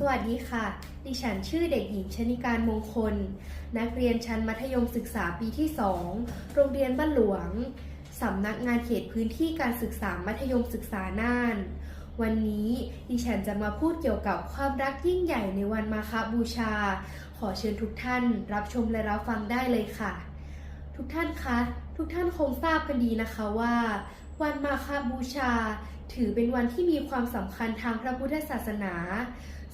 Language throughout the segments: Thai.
สวัสดีค่ะ ดิฉันชื่อเด็กหญิงชนิการมงคล นักเรียนชั้นมัธยมศึกษาปีที่ 2 โรงเรียนบ้านหลวง สำนักงานเขตพื้นที่การศึกษามัธยมศึกษาน่าน วันนี้ดิฉันจะมาพูดเกี่ยวกับความรักยิ่งใหญ่ในวันมาฆบูชา ขอเชิญทุกท่านรับชมและรับฟังได้เลยค่ะ ทุกท่านคะ ทุกท่านคงทราบกันดีนะคะว่า วันมาฆบูชา ถือเป็นวันที่มีความสำคัญทางพระพุทธศาสนา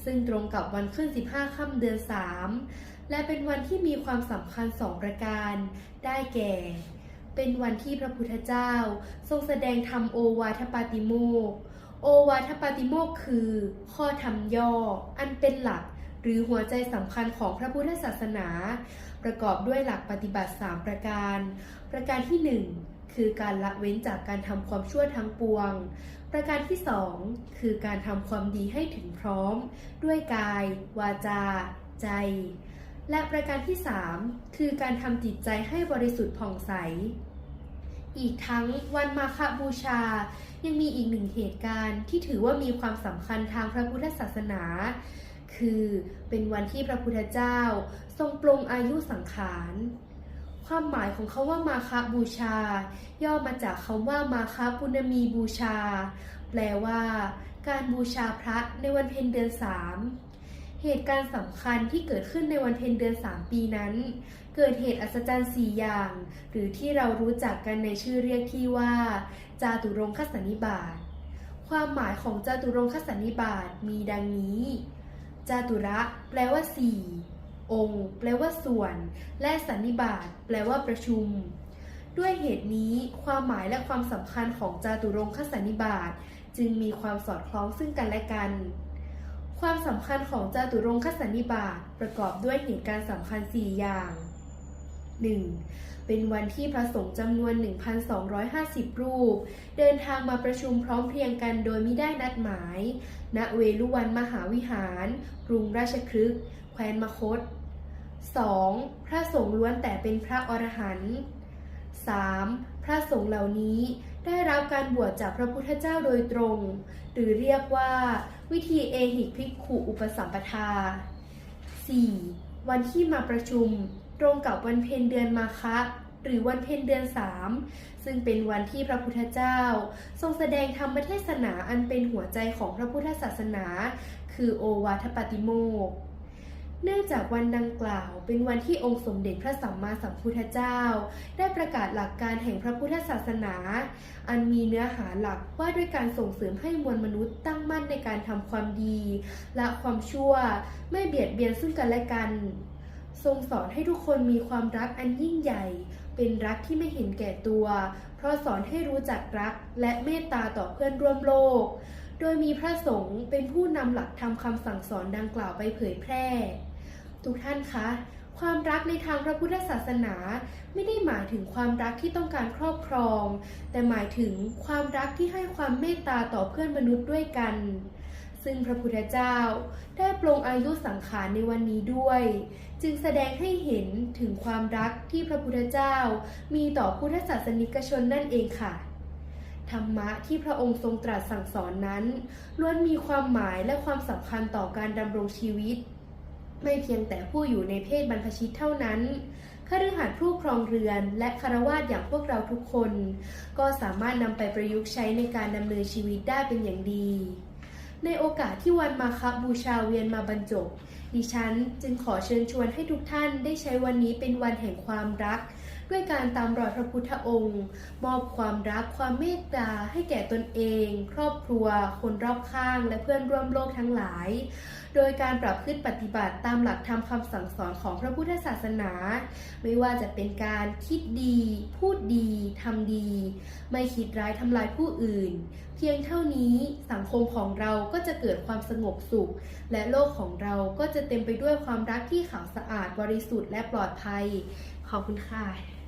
ซึ่งตรงกับวันขึ้น 15 ค่ำเดือน 3 และเป็นวันที่มีความสำคัญสองประการ ได้แก่ เป็นวันที่พระพุทธเจ้า ทรงแสดงธรรมโอวาทปาติโมก โอวาทปาติโมกคือ ข้อธรรมย่อ อันเป็นหลัก หรือหัวใจสำคัญของพระพุทธศาสนา ประกอบด้วยหลักปฏิบัติ 3 ประการ ประการที่ 1 คือการละเว้นจากการทำความชั่วทั้งปวง ประการที่ 2 คือการทำความดีให้ถึงพร้อม ด้วยกาย วาจา ใจ และประการที่ 3 คือการทำจิตใจให้บริสุทธิ์ผ่องใส อีกทั้งวันมาฆบูชา ยังมีอีกหนึ่งเหตุการณ์ที่ถือว่ามีความสำคัญทางพระพุทธศาสนา คือเป็นวันที่พระพุทธเจ้า ทรงปลงอายุสังขาร ความหมายของคาว่ามาฆบูชา ย่อมาจากคำว่ามาฆปุณมีบูชา แปลว่า การบูชาพระในวันเพ็ญเดือนสามเหตุการณ์สำคัญที่เกิดขึ้นในวันเพ็ญเดือนสามปีนั้น เกิดเหตุอัศจรรย์สี่อย่าง หรือที่เรารู้จักกันในชื่อเรียกที่ว่า จาตุรงคสันนิบาต ความหมายของจาตุรงคสันนิบาตมีดังนี้ จาตุระ แปลว่าสี่ องค์ แปลว่าส่วน และสันนิบาตแปลว่าประชุม ด้วยเหตุนี้ความหมายและความสำคัญของจาตุรงคสันนิบาตจึงมีความสอดคล้องซึ่งกันและกัน ความสำคัญของจาตุรงคสันนิบาตประกอบด้วยเหตุการณ์สำคัญ 4 อย่าง 1. เป็นวันที่พระสงฆ์จำนวน 1,250 รูป เดินทางมาประชุมพร้อมเพรียงกันโดยไม่ได้นัดหมาย ณ เวลุวันมหาวิหาร กรุงราชคฤห์แคว้นมคต 2. พระสงฆ์ล้วนแต่เป็นพระอรหันต์ 3. พระสงฆ์เหล่านี้ได้รับการบวชจากพระพุทธเจ้าโดยตรง หรือเรียกว่า วิธีเอหิกภิกขุอุปสัมปทา 4. วันที่มาประชุมตรงกับวันเพ็ญเดือนมาคะหรือวันเพ็ญเดือนสามซึ่งเป็นวันที่พระพุทธเจ้า ทรงแสดงธรรมเทศนาอันเป็นหัวใจของพระพุทธศาสนา คือโอวาทปาติโมกข์ เนื่องจากวันดังกล่าว เป็นวันที่องค์สมเด็จพระสัมมาสัมพุทธเจ้า ได้ประกาศหลักการแห่งพระพุทธศาสนา อันมีเนื้อหาหลักว่าด้วยการส่งเสริมให้มวลมนุษย์ตั้งมั่นในการทำความดีละความชั่วไม่เบียดเบียนซึ่งกันและกัน ทรงสอนให้ทุกคนมีความรักอันยิ่งใหญ่ เป็นรักที่ไม่เห็นแก่ตัว เพราะสอนให้รู้จักรักและเมตตาต่อเพื่อนร่วมโลกโดยมีพระสงฆ์เป็นผู้นำหลักธรรมคำสั่งสอนดังกล่าวไปเผยแพร่ ทุกท่านคะ ความรักในทางพระพุทธศาสนา ไม่ได้หมายถึงความรักที่ต้องการครอบครอง แต่หมายถึงความรักที่ให้ความเมตตาต่อเพื่อนมนุษย์ด้วยกัน ซึ่งพระพุทธเจ้าได้ปลงอายุสังขารในวันนี้ด้วย จึงแสดงให้เห็นถึงความรักที่พระพุทธเจ้า มีต่อพุทธศาสนิกชนนั่นเองค่ะธรรมะที่พระองค์ทรงตรัสสั่งสอนนั้นล้วนมีความหมายและความสำคัญต่อการดำรงชีวิต ไม่เพียงแต่ผู้อยู่ในเพศบรรพชิตเท่านั้นคฤหัสถ์ผู้ครองเรือน และคารวาสอย่างพวกเราทุกคน ก็สามารถนำไปประยุกต์ใช้ในการดำเนินชีวิตได้เป็นอย่างดี ในโอกาสที่วันมาคบูชาเวียนมาบรรจบ ดิฉันจึงขอเชิญชวนให้ทุกท่านได้ใช้วันนี้เป็นวันแห่งความรัก ด้วยการตามรอยพระพุทธองค์ มอบความรักความเมตตาให้แก่ตนเอง ครอบครัว คนรอบข้าง และเพื่อนร่วมโลกทั้งหลาย โดยการปรับพฤติปฏิบัติตามหลักธรรมคำสั่งสอนของพระพุทธศาสนา ไม่ว่าจะเป็นการคิดดี พูดดีทำดี ไม่คิดร้ายทำลายผู้อื่น เพียงเท่านี้สังคมของเราก็จะเกิดความสงบสุข และโลกของเราก็จะเต็มไปด้วยความรักที่ขาวสะอาดบริสุทธิ์และปลอดภัย ขอบคุณค่ะ